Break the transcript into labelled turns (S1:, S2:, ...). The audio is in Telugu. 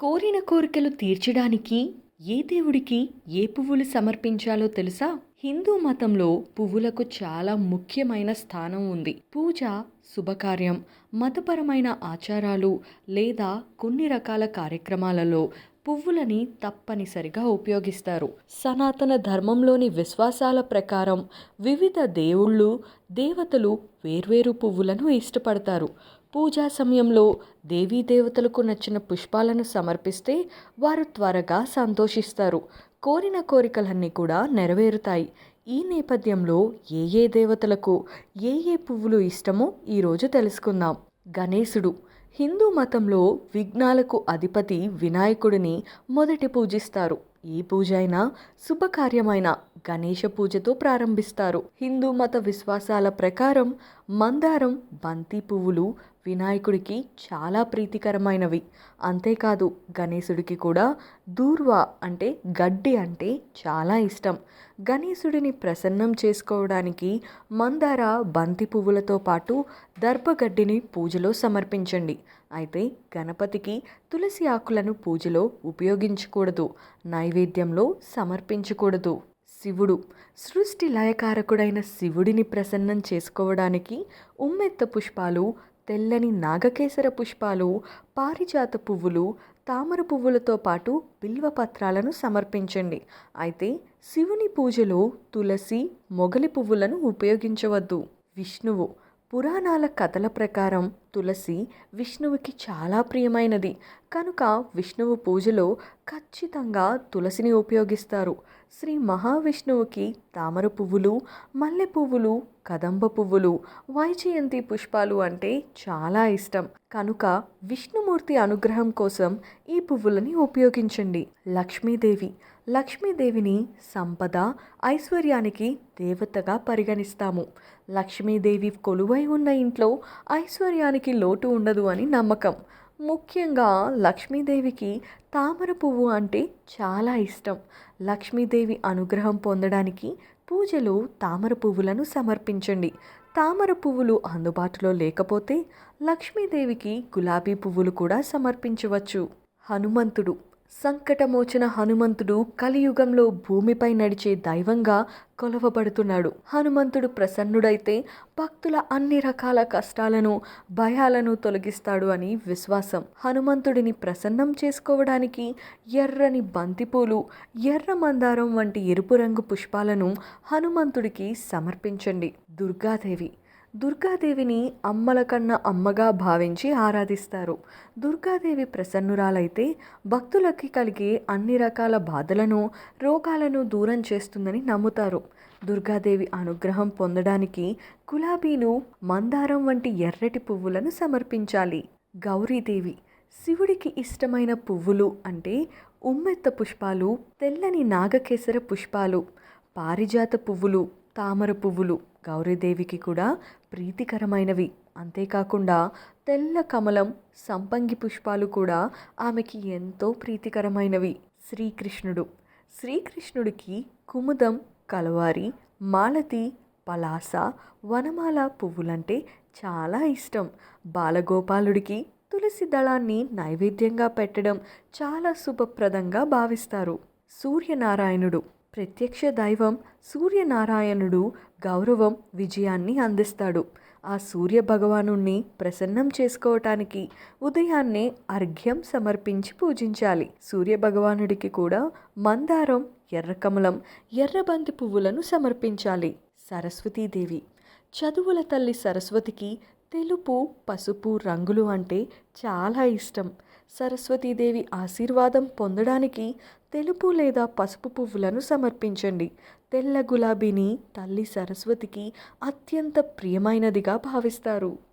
S1: కోరిన కోరికలు తీర్చడానికి ఏ దేవుడికి ఏ పువ్వులు సమర్పించాలో తెలుసా? హిందూ మతంలో పువ్వులకు చాలా ముఖ్యమైన స్థానం ఉంది. పూజ శుభకార్యం మతపరమైన ఆచారాలు లేదా కొన్ని రకాల కార్యక్రమాలలో పువ్వులని తప్పనిసరిగా ఉపయోగిస్తారు. సనాతన ధర్మంలోని విశ్వాసాల ప్రకారం వివిధ దేవుళ్ళు దేవతలు వేర్వేరు పువ్వులను ఇష్టపడతారు. పూజా సమయంలో దేవీ దేవతలకు నచ్చిన పుష్పాలను సమర్పిస్తే వారు త్వరగా సంతోషిస్తారు. కోరిన కోరికలన్నీ కూడా నెరవేరుతాయి. ఈ నేపథ్యంలో ఏ ఏ దేవతలకు ఏ ఏ పువ్వులు ఇష్టమో ఈరోజు తెలుసుకుందాం. గణేశుడు హిందూ మతంలో విఘ్నాలకు అధిపతి వినాయకుడిని మొదటి పూజిస్తారు. ఏ పూజ అయినా శుభకార్యమైన గణేష పూజతో ప్రారంభిస్తారు. హిందూ మత విశ్వాసాల ప్రకారం మందారం బంతి పువ్వులు వినాయకుడికి చాలా ప్రీతికరమైనవి. అంతేకాదు గణేశుడికి కూడా దూర్వా అంటే గడ్డి అంటే చాలా ఇష్టం. గణేశుడిని ప్రసన్నం చేసుకోవడానికి మందార బంతి పువ్వులతో పాటు దర్భగడ్డిని పూజలో సమర్పించండి. అయితే గణపతికి తులసి ఆకులను పూజలో ఉపయోగించకూడదు. నైవేద్యంలో సమర్పించకూడదు. శివుడు. సృష్టి లయకారకుడైన శివుడిని ప్రసన్నం చేసుకోవడానికి ఉమ్మెత్త పుష్పాలు తెల్లని నాగకేసర పుష్పాలు పారిజాత పువ్వులు తామర పువ్వులతో పాటు బిల్వ పత్రాలను సమర్పించండి. అయితే శివుని పూజలో తులసి మొగలి పువ్వులను ఉపయోగించవద్దు. విష్ణువు. పురాణాల కథల ప్రకారం తులసి విష్ణువుకి చాలా ప్రియమైనది. కనుక విష్ణువు పూజలో ఖచ్చితంగా తులసిని ఉపయోగిస్తారు. శ్రీ మహావిష్ణువుకి తామర పువ్వులు మల్లె పువ్వులు కదంబ పువ్వులు వైజయంతి పుష్పాలు అంటే చాలా ఇష్టం. కనుక విష్ణుమూర్తి అనుగ్రహం కోసం ఈ పువ్వులని ఉపయోగించండి. లక్ష్మీదేవి. లక్ష్మీదేవిని సంపద ఐశ్వర్యానికి దేవతగా పరిగణిస్తాము. లక్ష్మీదేవి కొలువై ఉన్న ఇంట్లో ఐశ్వర్యానికి లోటు ఉండదు అని నమ్మకం. ముఖ్యంగా లక్ష్మీదేవికి తామర పువ్వు అంటే చాలా ఇష్టం. లక్ష్మీదేవి అనుగ్రహం పొందడానికి పూజలో తామర పువ్వులను సమర్పించండి. తామర పువ్వులు అందుబాటులో లేకపోతే లక్ష్మీదేవికి గులాబీ పువ్వులు కూడా సమర్పించవచ్చు. హనుమంతుడు సంకటమోచన హనుమంతుడు కలియుగంలో భూమిపై నడిచే దైవంగా కొలవబడుతున్నాడు. హనుమంతుడు ప్రసన్నుడైతే భక్తుల అన్ని రకాల కష్టాలను భయాలను తొలగిస్తాడు అని విశ్వాసం. హనుమంతుడిని ప్రసన్నం చేసుకోవడానికి ఎర్రని బంతిపూలు ఎర్ర మందారం వంటి ఎరుపు రంగు పుష్పాలను హనుమంతుడికి సమర్పించండి. దుర్గాదేవి దుర్గాదేవిని అమ్మల కన్నా అమ్మగా భావించి ఆరాధిస్తారు. దుర్గాదేవి ప్రసన్నురాలైతే భక్తులకి కలిగే అన్ని రకాల బాధలను రోగాలను దూరం చేస్తుందని నమ్ముతారు. దుర్గాదేవి అనుగ్రహం పొందడానికి గులాబీను మందారం వంటి ఎర్రటి పువ్వులను సమర్పించాలి. గౌరీదేవి శివుడికి ఇష్టమైన పువ్వులు అంటే ఉమ్మెత్త పుష్పాలు తెల్లని నాగకేసర పుష్పాలు పారిజాత పువ్వులు తామర పువ్వులు. గౌరీదేవికి కూడా ప్రీతికరమైనవి. అంతేకాకుండా తెల్ల కమలం సంపంగి పుష్పాలు కూడా ఆమెకి ఎంతో ప్రీతికరమైనవి. శ్రీకృష్ణుడు. శ్రీకృష్ణుడికి కుముదం కలవారి మాలతి పలాస వనమాల పువ్వులంటే చాలా ఇష్టం. బాలగోపాలుడికి తులసి దళాన్ని నైవేద్యంగా పెట్టడం చాలా శుభప్రదంగా భావిస్తారు. సూర్యనారాయణుడు. ప్రత్యక్ష దైవం సూర్యనారాయణుడు గౌరవం విజయాన్ని అందిస్తాడు. ఆ సూర్య భగవాను ప్రసన్నం చేసుకోవటానికి ఉదయాన్నే అర్ఘ్యం సమర్పించి పూజించాలి. సూర్య భగవానుడికి కూడా మందారం ఎర్రకమలం ఎర్రబంతి పువ్వులను సమర్పించాలి. సరస్వతీదేవి చదువుల తల్లి సరస్వతికి తెలుపు పసుపు రంగులు అంటే చాలా ఇష్టం. సరస్వతీదేవి ఆశీర్వాదం పొందడానికి తెలుపు లేదా పసుపు పువ్వులను సమర్పించండి. తెల్ల గులాబీని తల్లి సరస్వతికి అత్యంత ప్రియమైనదిగా భావిస్తారు.